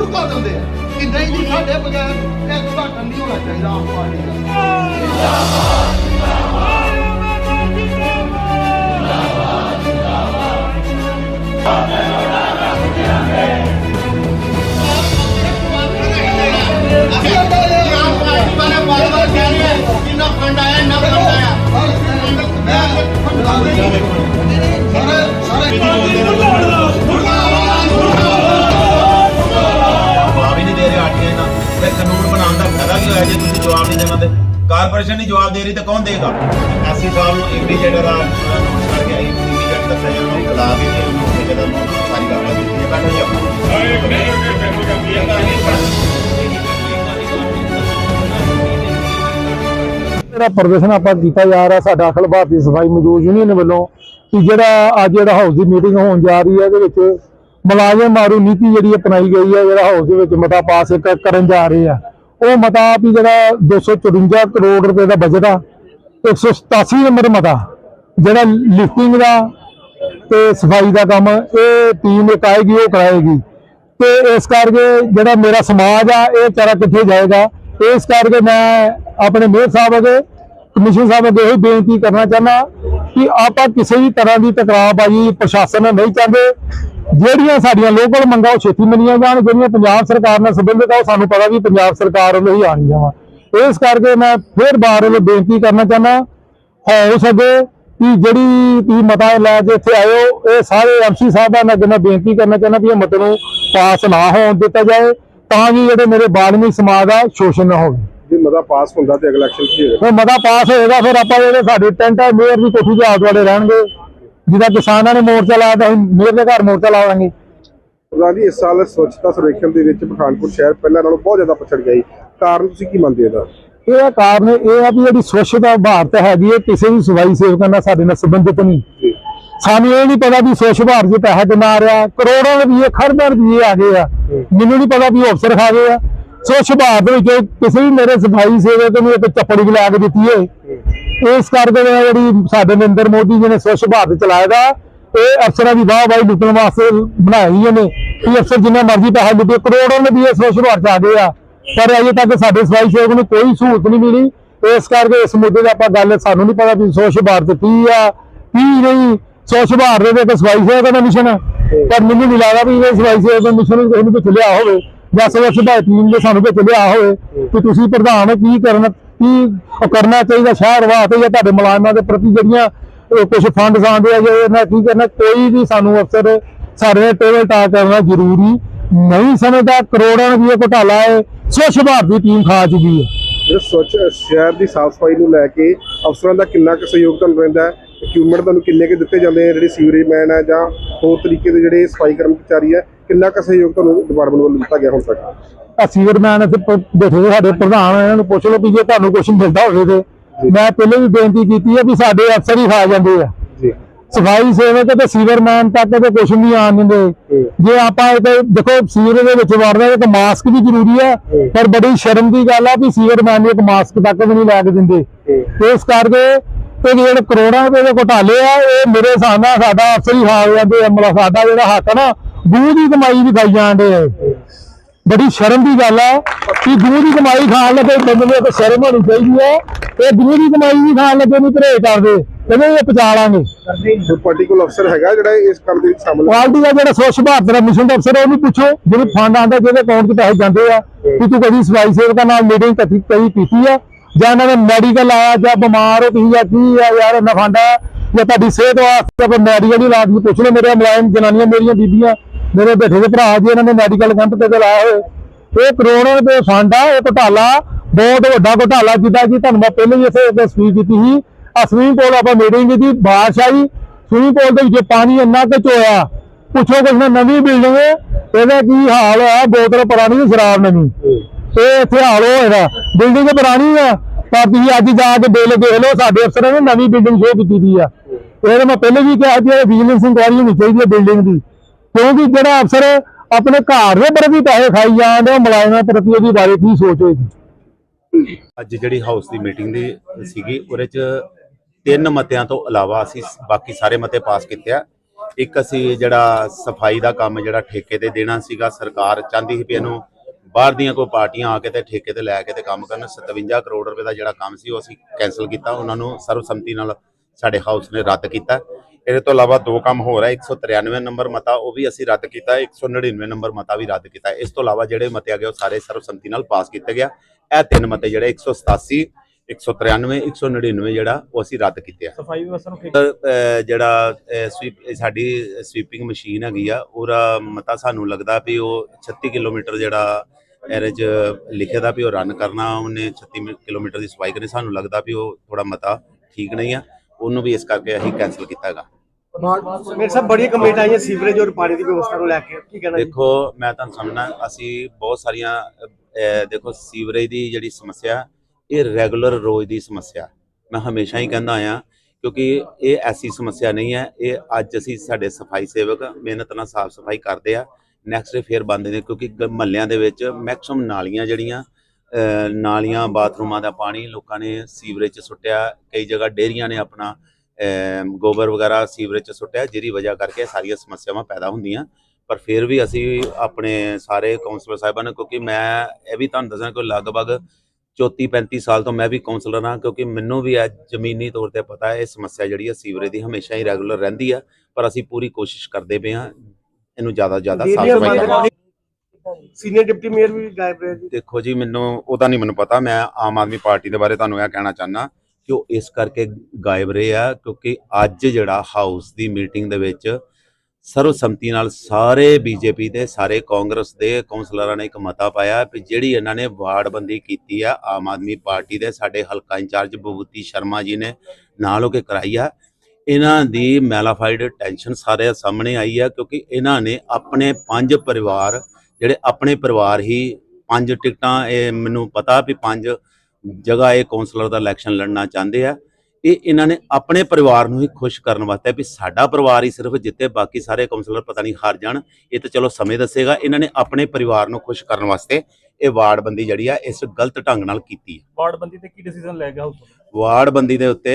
ਰੁਕਾ ਦਿੰਦੇ ਆ ਕਿ ਨਹੀਂ ਜੀ, ਸਾਡੇ ਬਗੈਰ ਇਹ ਉਦਘਾਟਨ ਨਹੀਂ ਹੋਣਾ ਚਾਹੀਦਾ ਆਮ ਪਾਰਟੀ ਦਾ। ਜਵਾਬ ਕਾਰਪੋਰੇਸ਼ਨ ਨਹੀਂ ਜਵਾਬ ਦੇ ਰਹੀ ਤਾਂ ਕੌਣ ਦੇਗਾ? ਐਸੀ ਸਾਹਿਬ ਨੂੰ ਇੰਡੀਕੇਟਰ ਆ ਨੋਟਿਸ ਕਰਕੇ ਆਈ ਇੰਡੀਕੇਟਰ ਦੱਸਿਆ ਜਾਂਦਾ ਉਹ ਬੁਲਾ ਕੇ ਤੇ ਉਹਨੂੰ ਠੇਕੇਦਾਰ ਨੂੰ ਉਹਨਾਂ ਨੂੰ ਸਾਰੀ ਗੱਲ ਇਹ ਬੈਠੋ ਜੀ ਆਪਣਾ। ਜਿਹੜਾ ਪ੍ਰਦਰਸ਼ਨ ਆਪਾਂ ਕੀਤਾ ਜਾ ਰਿਹਾ ਸਾਡਾ ਅਖਲ ਭਾਰਤੀ ਸਫ਼ਾਈ ਮਜ਼ਦੂਰ ਯੂਨੀਅਨ ਵੱਲੋਂ ਕਿ ਜਿਹੜਾ ਅੱਜ ਜਿਹੜਾ ਹਾਊਸ ਦੀ ਮੀਟਿੰਗ ਹੋਣ ਜਾ ਰਹੀ ਹੈ ਇਹਦੇ ਵਿੱਚ ਮੁਲਾਜ਼ਮ ਮਾਰੂ ਨੀਤੀ ਜਿਹੜੀ ਅਪਣਾਈ ਗਈ ਹੈ ਜਿਹੜਾ ਹਾਊਸ ਦੇ ਵਿੱਚ ਮਤਾ ਪਾਸ ਇੱਕ ਕਰਨ ਜਾ ਰਹੇ ਆ। ਉਹ ਮਤਾ ਵੀ ਜਿਹੜਾ 254 ਕਰੋੜ ਰੁਪਏ ਦਾ ਬਜਟ ਆ 187 ਨੰਬਰ ਮਤਾ, ਜਿਹੜਾ ਲਿਫਟਿੰਗ ਦਾ ਤੇ ਸਫ਼ਾਈ ਦਾ ਕੰਮ ਇਹ ਟੀਮ ਇੱਕ ਆਏਗੀ ਉਹ ਕਰਾਏਗੀ। ਤੇ ਇਸ ਕਰਕੇ ਜਿਹੜਾ ਮੇਰਾ ਸਮਾਜ ਆ, ਇਹ ਚਾਰਾ ਕਿੱਥੇ ਜਾਏਗਾ? ਇਸ ਕਰਕੇ ਮੈਂ ਆਪਣੇ ਮੇਅਰ ਸਾਹਿਬ ਅਗੇ ਕਮਿਸ਼ਨ ਸਾਹਿਬ ਅੱਗੇ ਇਹ ਬੇਨਤੀ ਕਰਨਾ ਚਾਹੁੰਦਾ ਕਿ ਆਪਾਂ ਕਿਸੇ ਵੀ ਤਰ੍ਹਾਂ ਦੀ ਟਕਰਾਅਬਾਜ਼ੀ ਪ੍ਰਸ਼ਾਸਨ ਨਾਲ ਨਹੀਂ ਚਾਹੁੰਦੇ। ਜਿਹੜੀਆਂ ਸਾਡੀਆਂ ਲੋਕਲ ਮੰਗਾਂ ਉਹ ਛੇਤੀ ਮੰਨੀਆਂ ਜਾਣ ਜਿਹੜੀਆਂ ਪੰਜਾਬ ਸਰਕਾਰ ਨਾਲ ਸੰਬੰਧਿਤ ਆ ਉਹ ਸਾਨੂੰ ਪਤਾ ਵੀ ਪੰਜਾਬ ਸਰਕਾਰ ਵੱਲੋਂ ਹੀ ਆਣੀਆਂ ਵਾ। ਇਸ ਕਰਕੇ ਮੈਂ ਫਿਰ ਬਾਰ ਵੱਲੋਂ ਬੇਨਤੀ ਕਰਨਾ ਚਾਹੁੰਦਾ ਹੋ ਸਕੇ ਕਿ ਜਿਹੜੀ ਤੁਸੀਂ ਮਤਾ ਲੈ ਕੇ ਇੱਥੇ ਆਇਓ ਇਹ ਸਾਰੇ ਐਮਸੀ ਸਾਹਿਬਾਂ ਨਾਲ ਅੱਗੇ ਮੈਂ ਬੇਨਤੀ ਕਰਨਾ ਚਾਹੁੰਦਾ ਵੀ ਇਹ ਮਤੇ ਨੂੰ ਪਾਸ ਨਾ ਹੋਣ ਦਿੱਤਾ ਜਾਏ ਤਾਂ ਕਿ ਜਿਹੜੇ ਮੇਰੇ ਬਾਲਮੀ ਸਮਾਜ ਦਾ ਸ਼ੋਸ਼ਣ ਨਾ ਹੋਵੇ। ਜੇ ਮਤਾ ਪਾਸ ਹੁੰਦਾ ਤੇ ਅਗਲਾ ਐਕਸ਼ਨ ਕੀ ਫਿਰ ਮਤਾ ਪਾਸ ਹੋਏਗਾ ਫਿਰ ਆਪਾਂ ਜਿਹੜੇ ਸਾਡੇ ਟੈਂਟ ਹੈ ਮੇਅਰ ਦੀ ਕੋਠੀ ਦੇ ਆਲੇ ਦੁਆਲੇ ਰਹਿਣਗੇ। ਜਿਹਦਾ ਕਿਸਾਨਾਂ ਨੇ ਮੋਰਚਾ ਲਾਇਆ ਤਾਂ ਅਸੀਂ ਮੇਅਰ ਦੇ ਘਰ ਮੋਰਚਾ ਲਾਵਾਂਗੇ ਪ੍ਰਧਾਨ ਜੀ ਇਸ ਸਾਲ ਸਵੱਛਤਾ ਸਰਵੇਖਣ ਦੇ ਵਿੱਚ ਪਠਾਨਕੋਟ ਸ਼ਹਿਰ ਪਹਿਲਾਂ ਨਾਲੋਂ ਬਹੁਤ ਜ਼ਿਆਦਾ ਪਛੜ ਗਿਆ ਜੀ। ਕਾਰਨ ਤੁਸੀਂ ਕੀ ਮੰਨਦੇ ਇਹਦਾ? ਇਹ ਕਾਰਨ ਇਹ ਆ ਵੀ ਜਿਹੜੀ ਸਵੱਛਤਾ ਭਾਰਤ ਹੈਗੀ ਹੈ ਕਿਸੇ ਵੀ ਸਫ਼ਾਈ ਸੇਵਕਾਂ ਨਾਲ ਸਾਡੇ ਨਾਲ ਸੰਬੰਧਿਤ ਨਹੀਂ। ਸਾਨੂੰ ਇਹ ਨਹੀਂ ਪਤਾ ਵੀ ਸਵੱਛ ਭਾਰਤ ਦੇ ਪੈਸਾ ਕਿੰਨਾ ਆ ਰਿਹਾ ਕਰੋੜਾਂ ਰੁਪਏ ਖਰਬਾਂ ਰੁਪਏ ਆ ਗਏ ਆ। ਮੈਨੂੰ ਨਹੀਂ ਪਤਾ ਵੀ ਅਫਸਰ ਖਾ ਗਏ ਆ। ਸਵੱਛ ਭਾਰਤ ਵਿੱਚ ਕਿਸੇ ਵੀ ਮੇਰੇ ਸਫ਼ਾਈ ਸੇਵਕ ਨੂੰ ਇੱਕ ਚੱਪੜੀ ਵੀ ਲਾ ਕੇ ਦਿੱਤੀ ਹੈ ਇਸ ਕਰਕੇ ਜਿਹੜਾ ਜਿਹੜੀ ਸਾਡੇ ਨਰਿੰਦਰ ਮੋਦੀ ਜੀ ਨੇ ਸਵੱਛ ਭਾਰਤ ਚਲਾਇਆ ਦਾ, ਇਹ ਅਫਸਰਾਂ ਦੀ ਵਾਹ ਵਾਹੀ ਲੁੱਟਣ ਵਾਸਤੇ ਬਣਾਈ ਇਹਨੇ ਕਿ ਅਫਸਰ ਜਿੰਨਾ ਮਰਜ਼ੀ ਪੈਸਾ ਲੁੱਟੇ, ਕਰੋੜਾਂ ਰੁਪਏ ਸਵੱਛ ਭਾਰਤ 'ਚ ਆ ਗਏ ਆ। ਪਰ ਅਜੇ ਤੱਕ ਸਾਡੇ ਸਫ਼ਾਈ ਸੇਵਕ ਨੂੰ ਕੋਈ ਸਹੂਲਤ ਨਹੀਂ ਮਿਲੀ। ਇਸ ਕਰਕੇ ਇਸ ਮੁੱਦੇ ਦਾ ਆਪਾਂ ਗੱਲ, ਸਾਨੂੰ ਨਹੀਂ ਪਤਾ ਵੀ ਸਵੱਛ ਭਾਰਤ ਕੀ ਆ, ਕੀ ਨਹੀਂ। ਸਵੱਛ ਭਾਰਤ ਦੇ ਵਿੱਚ ਸਫ਼ਾਈ ਸੇਵਕ ਦਾ ਮਿਸ਼ਨ ਪਰ ਮੈਨੂੰ ਨਹੀਂ ਲੱਗਦਾ ਵੀ ਇਹ ਸਫ਼ਾਈ ਸੇਵਕ ਦਾ ਮਿਸ਼ਨ ਕਿਸੇ ਨੂੰ ਕੋਈ ਲਿਆ ਹੋਵੇ। ਜਾਂ ਸਵੱਛ ਭਾਰਤ ਟੀਮ ਸਾਨੂੰ ਕੋਈ ਲਿਆ ਹੋਵੇ ਕਿ ਤੁਸੀਂ ਪ੍ਰਧਾਨ ਕੀ ਕਰਨਾ ਕੀ ਕਰਨਾ ਚਾਹੀਦਾ ਸ਼ਹਿਰ ਵਾਸਤੇ ਜਾਂ ਤੁਹਾਡੇ ਮੁਲਾਜ਼ਮਾਂ ਦੇ ਪ੍ਰਤੀ ਜਿਹੜੀਆਂ ਕੁਝ ਫੰਡ ਆਉਂਦੇ ਆ ਜੇ ਇਹਨਾਂ ਕੀ ਕਰਨਾ, ਕੋਈ ਵੀ ਸਾਨੂੰ ਅਫਸਰ ਸਾਡੇ ਟੇਬਲ ਟਾਕ ਕਰਨਾ ਜ਼ਰੂਰੀ ਨਹੀਂ ਸਮਝਦਾ, ਕਰੋੜਾਂ ਰੁਪਏ ਘੁਟਾਲਾ ਹੈ, ਸਵੱਛ ਭਾਰਤ ਦੀ ਟੀਮ ਖਾ ਚੁੱਕੀ ਹੈ। ਸਵੱਛ ਸ਼ਹਿਰ ਦੀ ਸਾਫ਼ ਸਫ਼ਾਈ ਨੂੰ ਲੈ ਕੇ ਅਫਸਰਾਂ ਦਾ ਕਿੰਨਾ ਕੁ ਸਹਿਯੋਗ ਤੁਹਾਨੂੰ ਰਹਿੰਦਾ ਹੈ? ਇਕਵਿਪਮੈਂਟ ਤੁਹਾਨੂੰ ਕਿੰਨੇ ਕੁ ਦਿੱਤੇ ਜਾਂਦੇ ਆ? ਜਿਹੜੇ ਸੀਵਰੇਜ ਮੈਨ ਹੈ ਜਾਂ ਹੋਰ ਤਰੀਕੇ ਦੇ ਜਿਹੜੇ ਸਫ਼ਾਈ ਕਰਮਚਾਰੀ ਹੈ ਕਿੰਨਾ ਕੁ ਸਹਿਯੋਗ ਤੁਹਾਨੂੰ ਡਿਪਾਰਟਮੈਂਟ ਵੱਲੋਂ ਦਿੱਤਾ ਗਿਆ ਹੁਣ ਤੱਕ? ਆ ਸੀਵਰਮੈਨ ਇੱਥੇ ਪ- ਬੈਠੇ ਨੇ ਸਾਡੇ ਪ੍ਰਧਾਨ ਇਹਨਾਂ ਨੂੰ ਪੁੱਛ ਲਓ ਵੀ ਜੇ ਤੁਹਾਨੂੰ ਕੁਝ ਮਿਲਦਾ ਹੋਵੇ ਤੇ। ਮੈਂ ਪਹਿਲੇ ਵੀ ਬੇਨਤੀ ਕੀਤੀ ਹੈ ਵੀ ਸਾਡੇ ਅਫਸਰ ਹੀ ਖਾ ਜਾਂਦੇ ਆ। ਜੀ। ਸਫ਼ਾਈ ਸੇਵਕ ਤੇ ਸੀਵਰਮੈਨ ਤੱਕ ਤੇ ਕੁਝ ਨਹੀਂ ਆਣ ਦਿੰਦੇ। ਜੇ। ਆਪਾਂ ਇਹ ਤੇ ਦੇਖੋ ਸੀਵਰ ਦੇ ਵਿੱਚ ਵੜਦੇ ਹਾਂ ਤਾਂ ਮਾਸਕ ਵੀ ਜ਼ਰੂਰੀ ਆ ਪਰ ਬੜੀ ਸ਼ਰਮ ਦੀ ਗੱਲ ਆ ਵੀ ਸੀਵਰਮੈਨ ਨੂੰ ਇੱਕ ਮਾਸਕ ਤੱਕ ਵੀ ਨਹੀਂ ਲੈ ਕੇ ਦਿੰਦੇ। ਇਸ ਕਰਕੇ ਤੇ ਜਿਹੜੇ ਕਰੋੜਾਂ ਰੁਪਏ ਦੇ ਘੁਟਾਲੇ ਆ ਇਹ ਮੇਰੇ ਹਿਸਾਬ ਨਾਲ ਸਾਡਾ ਅਫਸਰ ਹੀ ਖਾ ਜਾਂਦੇ ਆ। ਮਤਲਬ ਸਾਡਾ ਜਿਹੜਾ ਹੱਕ ਆ ਨਾ ਦੂਧ ਦੀ ਕਮਾਈ ਵੀ ਖਾਈ ਜਾਂਦੇ ਆ ਬੜੀ ਸ਼ਰਮ ਦੀ ਗੱਲ ਆ ਕਿ ਦੂਧ ਦੀ ਕਮਾਈ ਖਾਣ ਲੱਗੇ ਬੰਦੇ ਨੂੰ ਇੱਕ ਸ਼ਰਮ ਹੋਣੀ ਚਾਹੀਦੀ ਹੈ ਇਹ ਦੂਧ ਦੀ ਕਮਾਈ ਵੀ ਖਾਣ ਲੱਗੇ ਨਹੀਂ ਪਰੇ ਕਰਦੇ ਕਹਿੰਦੇ ਇਹ ਪਚਾ ਲਾਂਗੇ। ਕੋਈ ਪਾਰਟੀਕੂਲਰ ਅਫਸਰ ਹੈਗਾ ਜਿਹੜਾ ਇਸ ਕੰਮ ਦੇ ਵਿੱਚ ਸ਼ਾਮਲ ਹੈ। ਕੁਆਲਿਟੀ ਦਾ ਜਿਹੜਾ ਸਵੱਛ ਭਾਰਤ ਦਾ ਮਿਸ਼ਨ ਦਾ ਅਫਸਰ ਹੈ ਉਹਨੂੰ ਪੁੱਛੋ ਜਿਹੜੇ ਫੰਡ ਆਉਂਦਾ ਜਿਹਦੇ ਅਕਾਊਂਟ 'ਚ ਪੈਸੇ ਜਾਂਦੇ ਆ ਕਿ ਤੂੰ ਕਦੀ ਸਫ਼ਾਈ ਸੇਵਕਾਂ ਨਾਲ ਮੀਟਿੰਗ ਕਦੀ ਕਦੀ ਕੀਤੀ ਆ ਜਾਂ ਇਹਨਾਂ ਨੇ ਮੈਡੀਕਲ ਆਇਆ ਜਾਂ ਬਿਮਾਰ ਹੋ ਤੁਸੀਂ ਜਾਂ ਕੀ ਆ ਯਾਰ ਇਹਨਾਂ ਫੰਡ ਆ ਜਾਂ ਤੁਹਾਡੀ ਸਿਹਤ ਵਾਸਤੇ ਕੋਈ ਮੈਡੀਕਲ ਇਲਾਜ ਨੂੰ ਪੁੱਛ ਲਓ ਮੇਰੇ ਮੁਲਾਜ਼ਮ ਜਨਾਨੀਆਂ ਮੇਰੀਆਂ ਬੀਬੀਆਂ ਮੇਰੇ ਬੈਠੇ ਦੇ ਭਰਾ ਜੀ, ਇਹਨਾਂ ਨੇ ਮੈਡੀਕਲ ਕੈਂਪ ਤੇ ਲਾਇਆ ਹੋਏ ਇਹ ਕਰੋੜਾਂ ਰੁਪਏ ਫੰਡ ਆ, ਇਹ ਘੁਟਾਲਾ, ਬਹੁਤ ਵੱਡਾ ਘੁਟਾਲਾ ਜਿੱਦਾਂ ਕਿ ਤੁਹਾਨੂੰ ਮੈਂ ਪਹਿਲੇ ਵੀ ਇੱਥੇ ਸਪੀਚ ਕੀਤੀ ਸੀ। ਆ ਸਵੀਮਿੰਗ ਪੂਲ ਆਪਾਂ ਮੀਟਿੰਗ ਕੀਤੀ, ਬਾਰਿਸ਼ ਆਈ। ਸਵੀਮਿੰਗ ਪੂਲ ਦੇ ਵਿੱਚ ਪਾਣੀ ਇੰਨਾ ਕੁ ਚੋਇਆ। ਪੁੱਛੋ ਕਿਸ ਨੇ, ਨਵੀਂ ਬਿਲਡਿੰਗ ਇਹਦਾ ਕੀ ਹਾਲ ਹੋਇਆ? ਬੋਤਲ ਪੁਰਾਣੀ ਸ਼ਰਾਬ ਨਵੀਂ। ਇਹ ਇੱਥੇ ਹਾਲ ਹੋਏਗਾ ਬਿਲਡਿੰਗ ਪੁਰਾਣੀ ਆ, ਪਰ ਤੁਸੀਂ ਅੱਜ ਜਾ ਕੇ ਬਿੱਲ ਦੇਖ ਲਓ, ਸਾਡੇ ਅਫਸਰਾਂ ਨੇ ਨਵੀਂ ਬਿਲਡਿੰਗ ਸ਼ੋਅ ਕੀਤੀ ਦੀ ਆ। ਇਹ ਮੈਂ ਪਹਿਲੇ ਵੀ ਕਿਹਾ ਸੀ, ਇਹ ਵਿਜੀਲੈਂਸ ਇਨਕੁਆਇਰੀ ਹੋਣੀ ਚਾਹੀਦੀ ਹੈ ਬਿਲਡਿੰਗ ਦੀ। ਕਿਉਂਕਿ ਜਿਹੜਾ ਅਫਸਰ ਆਪਣੇ ਘਰ ਦੇ ਪ੍ਰਤੀ ਪੈਸੇ ਖਾਈ ਜਾਂਦੇ ਉਹ ਮੁਲਾਜ਼ਮਾਂ ਪ੍ਰਤੀ ਉਹਦੀ ਬਾਰੇ ਕੀ ਸੋਚ ਹੋਏਗੀ? ਅੱਜ ਜਿਹੜੀ ਹਾਊਸ ਦੀ ਮੀਟਿੰਗ ਦੀ ਸੀਗੀ, ਉਹਦੇ ਚ ਤਿੰਨ ਮਤਿਆਂ ਤੋਂ ਇਲਾਵਾ ਅਸੀਂ ਬਾਕੀ ਸਾਰੇ ਮਤੇ ਪਾਸ ਕੀਤੇ ਆ। ਇੱਕ ਅਸੀਂ ਜਿਹੜਾ ਸਫ਼ਾਈ ਦਾ ਕੰਮ ਜਿਹੜਾ ਠੇਕੇ ਤੇ ਦੇਣਾ ਸੀਗਾ, ਸਰਕਾਰ ਚਾਹੁੰਦੀ ਸੀ ਵੀ ਇਹਨੂੰ ਬਾਹਰ ਦੀਆਂ ਕੋਈ ਪਾਰਟੀਆਂ ਆ ਕੇ ਤੇ ਠੇਕੇ ਤੇ ਲੈ ਕੇ ਤੇ ਕੰਮ ਕਰਨ। 57 ਕਰੋੜ ਰੁਪਏ ਦਾ ਜਿਹੜਾ ਕੰਮ ਸੀ, ਉਹ ਅਸੀਂ ਕੈਨਸਲ ਕੀਤਾ। ਉਹਨਾਂ ਨੂੰ ਸਰਵਸੰਮਤੀ ਨਾਲ ਸਾਡੇ ਹਾਊਸ ਨੇ ਰੱਦ ਕੀਤਾ। ਇਹਦੇ ਤੋਂ ਇਲਾਵਾ ਦੋ ਕੰਮ ਹੋਰ ਹੈ 193 ਨੰਬਰ ਮਤਾ ਉਹ ਵੀ ਅਸੀਂ ਰੱਦ ਕੀਤਾ 199 ਨੰਬਰ ਮਤਾ ਵੀ ਰੱਦ ਕੀਤਾ। ਇਸ ਤੋਂ ਇਲਾਵਾ ਜਿਹੜੇ ਮਤੇ ਆ ਗਏ ਉਹ ਸਾਰੇ ਸਰਵਸੰਮਤੀ ਨਾਲ ਪਾਸ ਕੀਤੇ ਗਿਆ ਇਹ ਤਿੰਨ ਮਤੇ ਜਿਹੜੇ 187 193 199 ਜਿਹੜਾ ਉਹ ਅਸੀਂ ਰੱਦ ਕੀਤੇ ਆ। ਸਫ਼ਾਈ ਵਿਵਸਥਾ ਨੂੰ ਜਿਹੜਾ ਸਾਡੀ ਸਵੀਪਿੰਗ ਮਸ਼ੀਨ ਹੈਗੀ ਆ ਉਹਦਾ ਮਤਾ ਸਾਨੂੰ ਲੱਗਦਾ ਵੀ ਉਹ 36 ਕਿਲੋਮੀਟਰ ਜਿਹੜਾ ਚ ਲਿਖਿਆ ਦਾ ਵੀ ਉਹ ਰਨ ਕਰਨਾ ਉਹਨੇ 36 ਮਿ- ਕਿਲੋਮੀਟਰ ਦੀ ਸਫ਼ਾਈ ਕਰਨੀ ਸਾਨੂੰ ਲੱਗਦਾ ਵੀ ਉਹ ਥੋੜਾ ਮਤਾ ਠੀਕ ਨਹੀਂ ਆ। ਉਹਨੂੰ ਵੀ ਇਸ ਕਰਕੇ ਅਸੀਂ ਕੈਨਸਲ ਕੀਤਾ ਹੈਗਾ। ਮੇਰੇ ਸਾਹਿਬ ਬੜੀਆਂ ਕੰਪਲੇਂਟਾਂ ਆਈਆਂ ਸੀਵਰੇਜ ਔਰ ਪਾਣੀ ਦੀ ਵਿਵਸਥਾ ਨੂੰ ਲੈ ਕੇ। ਕੀ ਕਹਿਣਾ ਜੀ? ਦੇਖੋ ਮੈਂ ਤੁਹਾਨੂੰ ਸਮਝਣਾ ਅਸੀਂ ਬਹੁਤ ਸਾਰੀਆਂ ਅਹ, ਦੇਖੋ ਸੀਵਰੇਜ ਦੀ ਜਿਹੜੀ ਸਮੱਸਿਆ ਇਹ ਰੈਗੂਲਰ ਰੋਜ਼ ਦੀ ਸਮੱਸਿਆ। ਮੈਂ ਹਮੇਸ਼ਾ ਹੀ ਕਹਿੰਦਾ ਆਇਆ ਕਿਉਂਕਿ ਇਹ ਐਸੀ ਸਮੱਸਿਆ ਨਹੀਂ ਹੈ। ਇਹ ਅੱਜ ਅਸੀਂ ਸਾਡੇ ਸਫ਼ਾਈ ਸੇਵਕ ਮਿਹਨਤ ਨਾਲ ਸਾਫ਼ ਸਫ਼ਾਈ ਕਰਦੇ ਆ। ਨੈਕਸਟ ਡੇ ਫੇਰ ਬੰਦ ਨੇ ਕਿਉਂਕਿ ਗ- ਮਹੱਲਿਆਂ ਦੇ ਵਿੱਚ ਮੈਕਸਿਮਮ ਨਾਲੀਆਂ ਜਿਹੜੀਆਂ ਨਾਲੀਆਂ ਬਾਥਰੂਮਾਂ ਦਾ ਪਾਣੀ ਲੋਕਾਂ ਨੇ ਸੀਵਰੇਜ 'ਚ ਸੁੱਟਿਆ। ਕਈ ਜਗ੍ਹਾ ਡੇਅਰੀਆਂ ਨੇ ਆਪਣਾ ਗੋਬਰ ਵਗੈਰਾ ਸੀਵਰੇਜ 'ਚ ਸੁੱਟਿਆ ਜਿਹਦੀ ਵਜ੍ਹਾ ਕਰਕੇ ਸਾਰੀਆਂ ਸਮੱਸਿਆਵਾਂ ਪੈਦਾ ਹੁੰਦੀਆਂ। ਪਰ ਫਿਰ ਵੀ ਅਸੀਂ ਆਪਣੇ ਸਾਰੇ ਕਾਉਂਸਲਰ ਸਾਹਿਬਾਨ ਨੂੰ ਕਿਉਂਕਿ ਮੈਂ ਇਹ ਵੀ ਤੁਹਾਨੂੰ ਦੱਸਣਾ ਕਿ ਲਗਭਗ 34 35 ਸਾਲ ਤੋਂ ਮੈਂ ਵੀ ਕਾਉਂਸਲਰ ਹਾਂ ਕਿਉਂਕਿ ਮੈਨੂੰ ਵੀ ਅੱਜ ਜ਼ਮੀਨੀ ਤੌਰ ਤੇ ਪਤਾ ਹੈ ਇਹ ਸਮੱਸਿਆ ਜਿਹੜੀ ਹੈ ਸੀਵਰੇਜ ਦੀ ਹਮੇਸ਼ਾ ਹੀ ਰੈਗੂਲਰ ਰਹਿੰਦੀ ਆ। ਪਰ ਅਸੀਂ ਪੂਰੀ ਕੋਸ਼ਿਸ਼ ਕਰਦੇ ਪਏ ਹਾਂ ਇਹਨੂੰ ਜ਼ਿਆਦਾ ਜ਼ਿਆਦਾ ਸਾਫ਼ ਡੇਰੀਆਂ ਸਫ਼ਾਈ ਸੀਨੀਅਰ ਡਿਪਟੀ ਮੇਅਰ ਵੀ ਗਾਇਬ ਰਹੇ ਜੀ? ਦੇਖੋ ਜੀ, ਮੈਨੂੰ ਉਹਦਾ ਨਹੀਂ ਮੈਨੂੰ ਪਤਾ। ਮੈਂ ਆਮ ਆਦਮੀ ਪਾਰਟੀ ਦੇ ਬਾਰੇ ਤੁਹਾਨੂੰ ਇਹ ਕਹਿਣਾ ਚਾਹਨਾ ਕਿ ਉਹ ਇਸ ਕਰਕੇ ਗਾਇਬ ਰਹੇ ਆ ਕਿਉਂਕਿ ਅੱਜ ਜਿਹੜਾ ਹਾਊਸ ਦੀ ਮੀਟਿੰਗ ਦੇ ਵਿੱਚ ਸਰਵਸੰਮਤੀ ਨਾਲ ਸਾਰੇ ਬੀਜੇਪੀ ਦੇ, ਸਾਰੇ ਕਾਂਗਰਸ ਦੇ ਕੌਂਸਲਰਾਂ ਨੇ ਇੱਕ ਮਤਾ ਪਾਇਆ ਕਿ ਜਿਹੜੀ ਇਹਨਾਂ ਨੇ ਵਾਰਡਬੰਦੀ ਕੀਤੀ ਆ, ਆਮ ਆਦਮੀ ਪਾਰਟੀ ਦੇ, ਸਾਡੇ ਹਲਕਾ ਇੰਚਾਰਜ ਬਭੂਤੀ ਸ਼ਰਮਾ ਜੀ ਨੇ ਨਾਲ ਹੋ ਕੇ ਕਰਾਈ ਆ। ਇਹਨਾਂ ਦੀ ਮੈਲਾਫਾਈਡ ਟੈਨਸ਼ਨ ਸਾਰੇ ਸਾਹਮਣੇ ਆਈ ਆ ਕਿਉਂਕਿ ਇਹਨਾਂ ਨੇ ਆਪਣੇ ਪੰਜ ਪਰਿਵਾਰ ਜਿਹੜੇ ਆਪਣੇ ਪਰਿਵਾਰ ਹੀ ਪੰਜ ਟਿਕਟਾਂ ਇਹ ਮੈਨੂੰ ਪਤਾ ਵੀ ਪੰਜ ਜਗ੍ਹਾ ਇਹ ਕੌਂਸਲਰ ਦਾ ਇਲੈਕਸ਼ਨ ਲੜਨਾ ਚਾਹੁੰਦੇ ਆ। ਇਹ ਇਹਨਾਂ ਨੇ ਆਪਣੇ ਪਰਿਵਾਰ ਨੂੰ ਹੀ ਖੁਸ਼ ਕਰਨ ਵਾਸਤੇ ਵੀ ਸਾਡਾ ਪਰਿਵਾਰ ਹੀ ਸਿਰਫ ਜਿੱਤੇ ਬਾਕੀ ਸਾਰੇ ਕੌਂਸਲਰ ਪਤਾ ਨਹੀਂ ਹਾਰ ਜਾਣ। ਇਹ ਤਾਂ ਚਲੋ ਸਮੇਂ ਦੱਸੇਗਾ ਇਹਨਾਂ ਨੇ ਆਪਣੇ ਪਰਿਵਾਰ ਨੂੰ ਖੁਸ਼ ਕਰਨ ਵਾਸਤੇ ਇਹ ਵਾਰਡਬੰਦੀ ਜਿਹੜੀ ਆ ਇਸ ਗਲਤ ਢੰਗ ਨਾਲ ਕੀਤੀ ਹੈ ਵਾਰਡਬੰਦੀ ਤੇ ਕੀ ਡਿਸੀਜਨ ਲੈ ਗਿਆ ਵਾਰਡਬੰਦੀ ਦੇ ਉੱਤੇ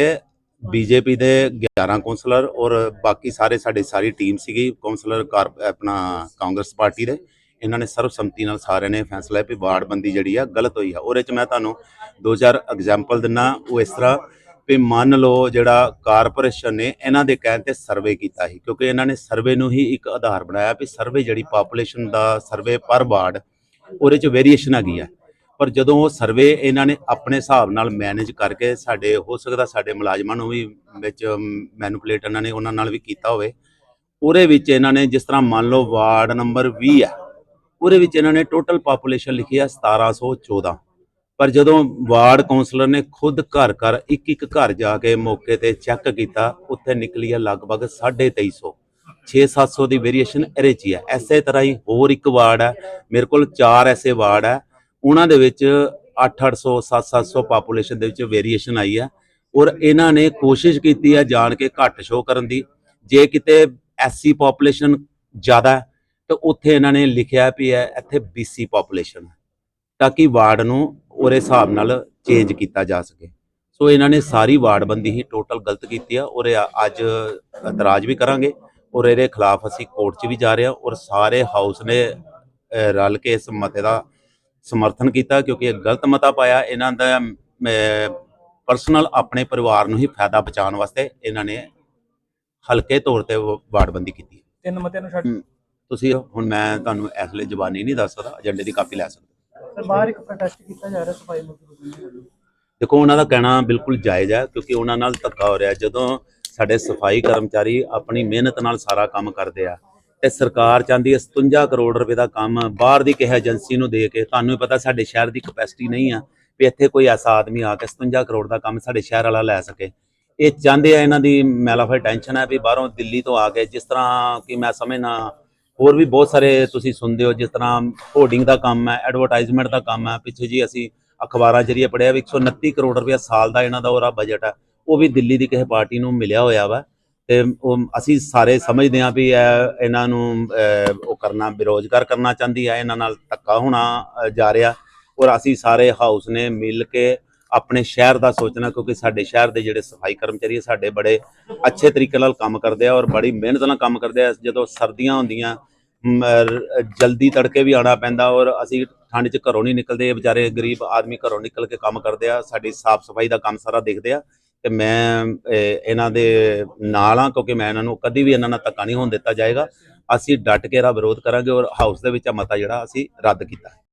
ਬੀਜੇਪੀ ਦੇ 11 ਕੌਂਸਲਰ ਔਰ ਬਾਕੀ ਸਾਰੇ ਸਾਡੇ ਸਾਰੀ ਟੀਮ ਸੀਗੀ ਕੌਂਸਲਰ ਕਾਰ ਆਪਣਾ ਕਾਂਗਰਸ ਪਾਰਟੀ ਦੇ। ਇਹਨਾਂ ਨੇ ਸਰਬਸੰਮਤੀ ਨਾਲ ਸਾਰਿਆਂ ਨੇ ਫੈਸਲਾ ਲਿਆ ਵੀ ਵਾਰਡਬੰਦੀ ਜਿਹੜੀ ਆ ਗਲਤ ਹੋਈ ਆ। ਉਹਦੇ ਚ ਮੈਂ ਤੁਹਾਨੂੰ ਦੋ ਚਾਰ ਐਗਜ਼ਾਮਪਲ ਦਿੰਨਾ, ਉਹ ਇਸ ਤਰ੍ਹਾਂ ਵੀ ਮੰਨ ਲਓ ਜਿਹੜਾ ਕਾਰਪੋਰੇਸ਼ਨ ਨੇ ਇਹਨਾਂ ਦੇ ਕਹਿਣ ਤੇ ਸਰਵੇ ਕੀਤਾ ਸੀ, ਕਿਉਂਕਿ ਇਹਨਾਂ ਨੇ ਸਰਵੇ ਨੂੰ ਹੀ ਇੱਕ ਆਧਾਰ ਬਣਾਇਆ ਵੀ ਸਰਵੇ ਜਿਹੜੀ ਪਾਪੂਲੇਸ਼ਨ ਦਾ ਸਰਵੇ ਪਰ ਵਾਰਡ, ਉਹਦੇ ਚ ਵੇਰੀਏਸ਼ਨ ਹੈਗੀ ਆ। ਪਰ ਜਦੋਂ ਉਹ ਸਰਵੇ ਇਹਨਾਂ ਨੇ ਆਪਣੇ ਹਿਸਾਬ ਨਾਲ ਮੈਨੇਜ ਕਰਕੇ ਸਾਡੇ, ਹੋ ਸਕਦਾ ਸਾਡੇ ਮੁਲਾਜ਼ਮਾਂ ਨੂੰ ਵੀ ਵਿੱਚ ਮੈਨੂਪੂਲੇਟ ਇਹਨਾਂ ਨੇ ਉਹਨਾਂ ਨਾਲ ਵੀ ਕੀਤਾ ਹੋਵੇ, ਉਹਦੇ ਵਿੱਚ ਇਹਨਾਂ ਨੇ ਜਿਸ ਤਰ੍ਹਾਂ ਮੰਨ ਲਓ ਵਾਰਡ ਨੰਬਰ 20 ਆ ਉਹਦੇ ਵਿੱਚ ਇਹਨਾਂ ਨੇ ਟੋਟਲ ਪਾਪੂਲੇਸ਼ਨ ਲਿਖੀ ਆ 1714 ਪਰ ਜਦੋਂ ਵਾਰਡ ਕਾਉਂਸਲਰ ਨੇ ਖੁਦ ਘਰ ਘਰ ਇੱਕ ਇੱਕ ਘਰ ਜਾ ਕੇ ਮੌਕੇ ਤੇ ਚੈੱਕ ਕੀਤਾ, ਉੱਥੇ ਨਿਕਲੀ ਆ ਲਗਭਗ 2350 6-700 ਦੀ ਵੇਰੀਏਸ਼ਨ ਅਰੇਚੀ 'ਚ ਹੀ ਆ। ਐਸੇ ਤਰ੍ਹਾਂ ਹੀ ਹੋਰ ਇੱਕ ਵਾਰਡ ਹੈ ਮੇਰੇ ਕੋਲ ਚਾਰ ਐਸੇ ਵਾਰਡ ਹੈ ਉਹਨਾਂ ਦੇ ਵਿੱਚ 8-800 7-700 ਪਾਪੂਲੇਸ਼ਨ ਦੇ ਵਿੱਚ ਵੇਰੀਏਸ਼ਨ ਆਈ ਹੈ ਔਰ ਇਹਨਾਂ ਨੇ ਕੋਸ਼ਿਸ਼ ਕੀਤੀ ਹੈ ਜਾਣ ਕੇ ਘੱਟ ਸ਼ੋਅ ਕਰਨ ਦੀ। ਜੇ ਕਿਤੇ ਐਸਸੀ ਪਾਪੂਲੇਸ਼ਨ ਜ਼ਿਆਦਾ ਤਾਂ ਉੱਥੇ ਇਹਨਾਂ ਨੇ ਲਿਖਿਆ ਵੀ ਹੈ ਇੱਥੇ ਬੀਸੀ ਪਾਪੂਲੇਸ਼ਨ ਤਾਂ ਕਿ ਵਾਰਡ ਨੂੰ ਉਹਦੇ ਹਿਸਾਬ ਨਾਲ ਚੇਂਜ ਕੀਤਾ ਜਾ ਸਕੇ। ਸੋ ਇਹਨਾਂ ਨੇ ਸਾਰੀ ਵਾਰਡਬੰਦੀ ਹੀ ਟੋਟਲ ਗਲਤ ਕੀਤੀ ਆ ਔਰ ਅੱਜ ਇਤਰਾਜ਼ ਵੀ ਕਰਾਂਗੇ ਔਰ ਇਹਦੇ ਖਿਲਾਫ ਅਸੀਂ ਕੋਰਟ 'ਚ ਵੀ ਜਾ ਰਹੇ ਹਾਂ ਔਰ ਸਾਰੇ ਹਾਊਸ ਨੇ ਰਲ ਕੇ ਇਸ ਮਤੇ ਦਾ ਸਮਰਥਨ ਕੀਤਾ ਕਿਉਂਕਿ ਇਹ ਗਲਤ ਮਤਾ ਪਾਇਆ ਇਹਨਾਂ ਦਾ ਪਰਸਨਲ ਆਪਣੇ ਪਰਿਵਾਰ ਨੂੰ ਹੀ ਫਾਇਦਾ ਪਹੁੰਚਾਉਣ ਵਾਸਤੇ ਇਹਨਾਂ ਨੇ ਹਲਕੇ ਤੌਰ ਤੇ ਵਾਰਡਬੰਦੀ ਕੀਤੀ। ਤਿੰਨ ਮਤਿਆਂ ਨੂੰ ਛੱਡ ਤੁਸੀਂ ਹੁਣ ਮੈਂ ਤੁਹਾਨੂੰ ਇਸ ਲਈ ਜ਼ਬਾਨੀ ਨਹੀਂ ਦੱਸ ਸਕਦਾ ਏਜੰਡੇ ਦੀ ਕਾਪੀ ਲੈ ਸਕਦਾ ਸਰ ਬਾਹਰ ਇੱਕ ਪ੍ਰੋਟੈਸਟ ਕੀਤਾ ਜਾ ਰਿਹਾ ਸਫ਼ਾਈ ਮਜ਼ਦੂਰਾਂ ਦੇਖੋ ਉਹਨਾਂ ਦਾ ਕਹਿਣਾ ਬਿਲਕੁਲ ਜਾਇਜ਼ ਹੈ ਕਿਉਂਕਿ ਉਹਨਾਂ ਨਾਲ ਧੱਕਾ ਹੋ ਰਿਹਾ ਜਦੋਂ ਸਾਡੇ ਸਫ਼ਾਈ ਕਰਮਚਾਰੀ ਆਪਣੀ ਮਿਹਨਤ ਨਾਲ ਸਾਰਾ ਕੰਮ ਕਰਦੇ ਆ ਤੇ ਸਰਕਾਰ ਚਾਹੁੰਦੀ ਹੈ 57 ਕਰੋੜ ਰੁਪਏ ਦਾ ਕੰਮ ਬਾਹਰ ਦੀ ਕਿਸੇ ਏਜੰਸੀ ਨੂੰ ਦੇ ਕੇ ਤੁਹਾਨੂੰ ਪਤਾ ਸਾਡੇ ਸ਼ਹਿਰ ਦੀ ਕਪੈਸਿਟੀ ਨਹੀਂ ਆ ਵੀ ਇੱਥੇ ਕੋਈ ਐਸਾ ਆਦਮੀ ਆ ਕੇ 57 ਕਰੋੜ ਦਾ ਕੰਮ ਸਾਡੇ ਸ਼ਹਿਰ ਵਾਲਾ ਲੈ ਸਕੇ। ਇਹ ਚਾਹੁੰਦੇ ਆ ਇਹਨਾਂ ਦੀ ਮੈਲਾਫਾਈ ਟੈਨਸ਼ਨ ਹੈ ਵੀ ਬਾਹਰੋਂ ਦਿੱਲੀ ਤੋਂ ਆ ਕੇ ਜਿਸ ਤਰ੍ਹਾਂ ਕਿ ਮੈਂ ਸਮਝਣਾ ਹੋਰ ਵੀ ਬਹੁਤ ਸਾਰੇ ਤੁਸੀਂ ਸੁਣਦੇ ਹੋ, ਜਿਸ ਤਰ੍ਹਾਂ ਹੋਰਡਿੰਗ ਦਾ ਕੰਮ ਹੈ ਐਡਵਰਟਾਈਜ਼ਮੈਂਟ ਦਾ ਕੰਮ ਹੈ, ਪਿੱਛੇ ਜੀ ਅਸੀਂ ਅਖਬਾਰਾਂ ਜਰੀਏ ਪੜਿਆ ਵੀ 129 ਕਰੋੜ ਰੁਪਏ ਸਾਲ ਦਾ ਇਹਨਾਂ ਦਾ ਉਹਦਾ ਬਜਟ ਹੈ, ਉਹ ਵੀ ਦਿੱਲੀ ਦੀ ਕਿਸੇ ਪਾਰਟੀ ਨੂੰ ਮਿਲਿਆ ਹੋਇਆ ਵਾ ਤੇ ਉਹ ਅਸੀਂ ਸਾਰੇ ਸਮਝਦੇ ਹਾਂ ਵੀ ਇਹਨਾਂ ਨੂੰ ਉਹ ਕਰਨਾ, ਬੇਰੋਜ਼ਗਾਰ ਕਰਨਾ ਚਾਹੁੰਦੀ ਹੈ, ਇਹਨਾਂ ਨਾਲ ਧੱਕਾ ਹੋਣਾ ਜਾ ਰਿਹਾ ਔਰ ਅਸੀਂ ਸਾਰੇ ਹਾਊਸ ਨੇ ਮਿਲ ਕੇ ਆਪਣੇ ਸ਼ਹਿਰ ਦਾ ਸੋਚਣਾ ਕਿਉਂਕਿ ਸਾਡੇ ਸ਼ਹਿਰ ਦੇ ਜਿਹੜੇ ਸਫ਼ਾਈ ਕਰਮਚਾਰੀ ਆ, ਸਾਡੇ ਬੜੇ ਅੱਛੇ ਤਰੀਕੇ ਨਾਲ ਕੰਮ ਕਰਦੇ ਆ ਔਰ ਬੜੀ ਮਿਹਨਤ ਨਾਲ ਕੰਮ ਕਰਦੇ ਆ। ਜਦੋਂ ਸਰਦੀਆਂ ਹੁੰਦੀਆਂ ਜਲਦੀ ਤੜਕੇ ਵੀ ਆਉਣਾ ਪੈਂਦਾ ਔਰ ਅਸੀਂ ਠੰਡ 'ਚ ਘਰੋਂ ਨਹੀਂ ਨਿਕਲਦੇ। ਇਹ ਵਿਚਾਰੇ ਗਰੀਬ ਆਦਮੀ ਘਰੋਂ ਨਿਕਲ ਕੇ ਕੰਮ ਕਰਦੇ ਆ। ਸਾਡੀ ਸਾਫ਼ ਸਫ਼ਾਈ ਦਾ ਕੰਮ ਸਾਰਾ ਦੇਖਦੇ ਆ। ਤੇ ਮੈਂ ਇਹਨਾਂ ਦੇ ਨਾਲ ਆ ਕਿਉਂਕਿ ਮੈਂ ਇਹਨਾਂ ਨੂੰ ਕਦੀ ਵੀ ਇਹਨਾਂ ਨਾਲ ਧੱਕਾ ਨਹੀਂ ਹੋਣ ਦਿੱਤਾ ਜਾਏਗਾ। ਅਸੀਂ ਡਟ ਕੇ ਇਹਦਾ ਵਿਰੋਧ ਕਰਾਂਗੇ ਔਰ ਹਾਊਸ ਦੇ ਵਿੱਚ ਇਹ ਮਤਾ ਜਿਹੜਾ ਅਸੀਂ ਰੱਦ ਕੀਤਾ।